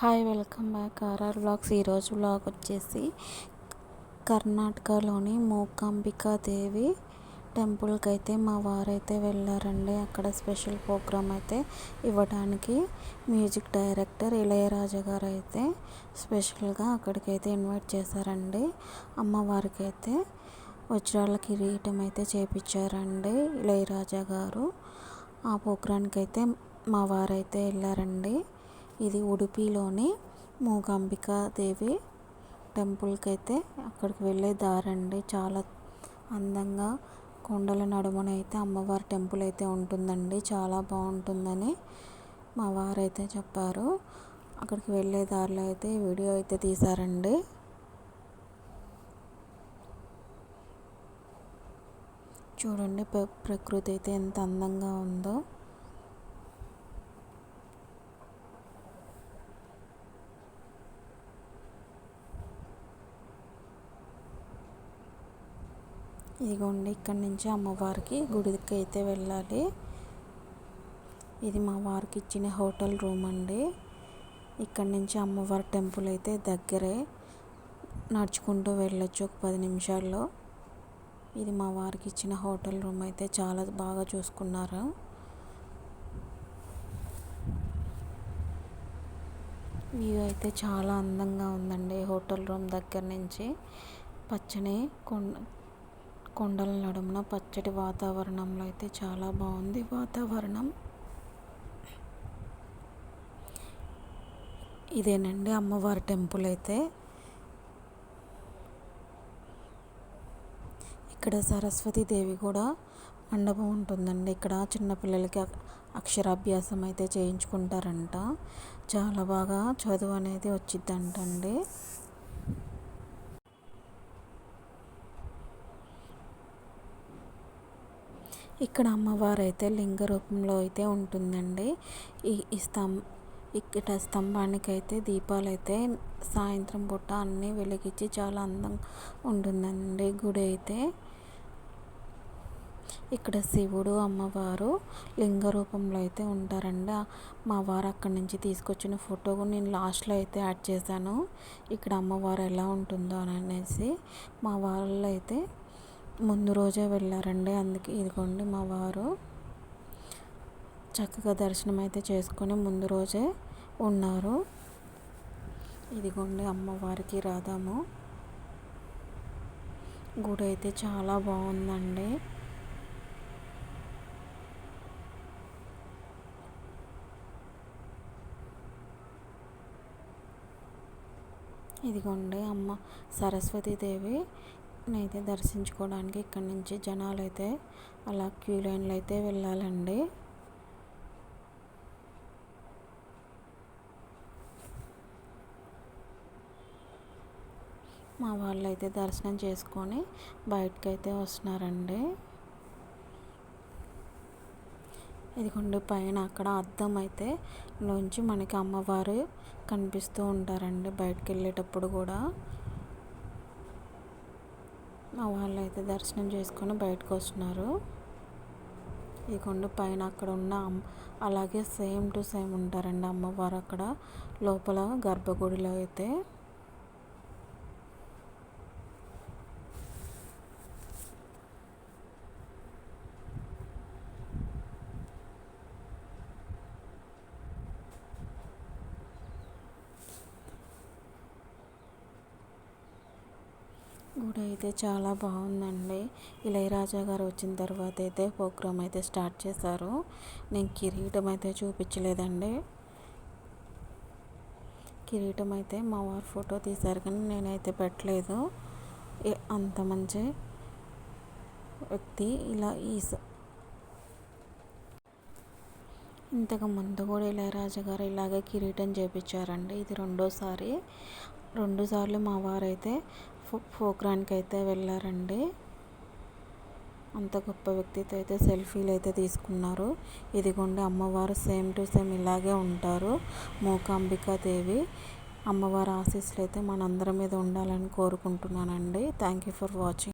Hi welcome back. RR blogs. ఈరోజు blog వచ్చేసి కర్ణాటకలోని మూకాంబికా దేవి టెంపుల్కి అయితే మా వారైతే వెళ్ళారండి. అక్కడ స్పెషల్ ప్రోగ్రామ్ అయితే ఇవ్వడానికి మ్యూజిక్ డైరెక్టర్ ఇళయరాజా గారు అయితే స్పెషల్గా అక్కడికైతే ఇన్వైట్ చేశారండి. అమ్మవారికి అయితే వజ్రాల కిరీటం అయితే చేపించారండి ఇళయరాజా గారు. ఆ ప్రోగ్రాంకి అయితే మా వారైతే వెళ్ళారండి. ఇది ఉడిపిలోని మూకాంబికా దేవి టెంపుల్కి అయితే అక్కడికి వెళ్ళే దారండి. చాలా అందంగా కొండల నడుమన అయితే అమ్మవారి టెంపుల్ అయితే ఉంటుందండి. చాలా బాగుంటుందని మా వారైతే చెప్పారు. అక్కడికి వెళ్ళే దారిలో అయితే వీడియో అయితే తీశారండి. చూడండి ప్రకృతి అయితే ఎంత అందంగా ఉందో. ఇదిగోండి ఇక్కడి నుంచి అమ్మవారికి గుడికి అయితే వెళ్ళాలి. ఇది మా వారికి ఇచ్చిన హోటల్ రూమ్ అండి. ఇక్కడి నుంచి అమ్మవారి టెంపుల్ అయితే దగ్గరే. నడుచుకుంటూ వెళ్ళొచ్చు ఒక పది నిమిషాల్లో. ఇది మా వారికి ఇచ్చిన హోటల్ రూమ్ అయితే చాలా బాగా చూసుకున్నారు. వ్యూ అయితే చాలా అందంగా ఉందండి హోటల్ రూమ్ దగ్గర నుంచి. పచ్చని కొండ కొండల నడుమున పచ్చటి వాతావరణంలో అయితే చాలా బాగుంది వాతావరణం. ఇదేనండి అమ్మవారి టెంపుల్ అయితే. ఇక్కడ సరస్వతి దేవి కూడా మండపం ఉంటుందండి. ఇక్కడ చిన్నపిల్లలకి అక్షరాభ్యాసం అయితే చేయించుకుంటారంట. చాలా బాగా చదువు అనేది వచ్చిద్దంటండి. ఇక్కడ అమ్మవారు అయితే లింగ రూపంలో అయితే ఉంటుందండి. ఈ ఈ స్తం ఇక్కడ స్తంభానికి అయితే దీపాలు అయితే సాయంత్రం పూట అన్నీ వెలిగించి చాలా అందంగా ఉంటుందండి గుడి అయితే. ఇక్కడ శివుడు అమ్మవారు లింగ రూపంలో అయితే ఉంటారండి. మా వారు అక్కడి నుంచి తీసుకొచ్చిన ఫోటో నేను లాస్ట్లో అయితే యాడ్ చేశాను. ఇక్కడ అమ్మవారు ఎలా ఉంటుందో అని అనేసి మా వాళ్ళు అయితే ముందు రోజే వెళ్ళారండి. అందుకే ఇదిగోండి మా వారు చక్కగా దర్శనం అయితే చేసుకొని ముందు రోజే ఉన్నారు. ఇదిగోండి అమ్మవారికి రాదాము గుడి అయితే చాలా బాగుందండి. ఇదిగోండి అమ్మ సరస్వతీదేవి అయితే దర్శించుకోవడానికి ఇక్కడ నుంచి జనాలు అయితే అలా క్యూ లైన్లు అయితే వెళ్ళాలండి. మా వాళ్ళు అయితే దర్శనం చేసుకొని బయటకు అయితే వస్తున్నారండి. ఇదిగోండి పైన అక్కడ అద్దం అయితే లోంచి మనకి అమ్మవారు కనిపిస్తూ ఉంటారండి బయటకు వెళ్ళేటప్పుడు కూడా. మా వాళ్ళు అయితే దర్శనం చేసుకొని బయటకు వస్తున్నారు. ఈ కొండ పైన అక్కడ ఉన్న అలాగే సేమ్ టు సేమ్ ఉంటారండి అమ్మవారు అక్కడ. లోపల గర్భగుడిలో అయితే కూడా అయితే చాలా బాగుందండి. ఇళయరాజా గారు వచ్చిన తర్వాత అయితే ప్రోగ్రామ్ అయితే స్టార్ట్ చేశారు. నేను కిరీటం అయితే చూపించలేదండి. కిరీటం అయితే మా వారి ఫోటో తీశారు కానీ నేనైతే పెట్టలేదు. అంత మంచి వ్యక్తి. ఇలా ఈ ఇంతకు ముందు కూడా ఇళయరాజా గారు ఇలాగే కిరీటం చేపించారండి. ఇది రెండోసారి. రెండుసార్లు మా వారైతే ప్రోగ్రాంకి అయితే వెళ్ళారండి. అంత గొప్ప వ్యక్తితో అయితే సెల్ఫీలు అయితే తీసుకున్నారు. ఇదిగోండి అమ్మవారు సేమ్ టు సేమ్ ఇలాగే ఉంటారు. మూకాంబికా దేవి అమ్మవారి ఆశీస్సులు అయితే మనందరి మీద ఉండాలని కోరుకుంటున్నానండి. Thank you for watching.